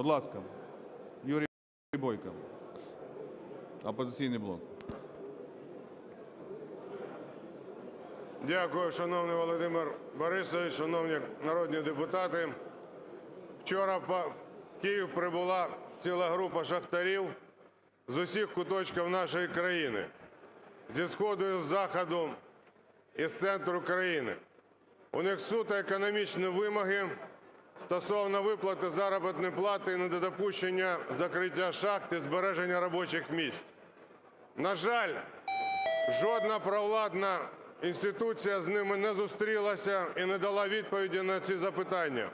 Будь ласка, Юрій Бойко. Опозиційний блок. Дякую, шановний Володимир Борисович, шановні народні депутати. Вчора в Київ прибула ціла група шахтарів з усіх куточків нашої країни, зі сходу і з заходу, і з центру країни. У них суто економічні вимоги стосовно виплати заробітної плати і недопущення закриття шахт і збереження робочих місць. На жаль, Жодна провладна інституція з ними не зустрілася і не дала відповіді на ці запитання.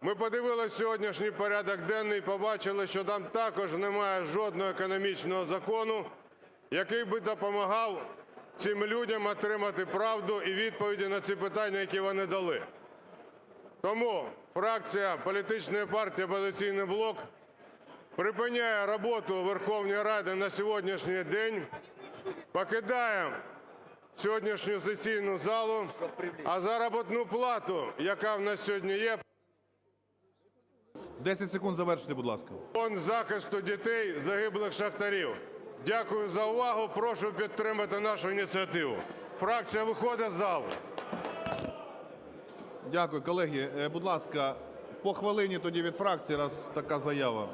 Ми подивилися сьогоднішній порядок денний і побачили, що там також немає жодного економічного закону, який би допомагав цим людям отримати правду і відповіді на ці питання, які вони дали. Тому фракція політичної партії «Опозиційний блок» припиняє роботу Верховної Ради на сьогоднішній день покидає сьогоднішню сесійну залу, а заробітну плату, яка в нас сьогодні є, 10 секунд завершити, будь ласка. фонд захисту дітей загиблих шахтарів. Дякую за увагу. Прошу підтримати нашу ініціативу. Фракція виходить з залу. Дякую, колеги. Е, Будь ласка, по хвилині тоді від фракції, раз така заява.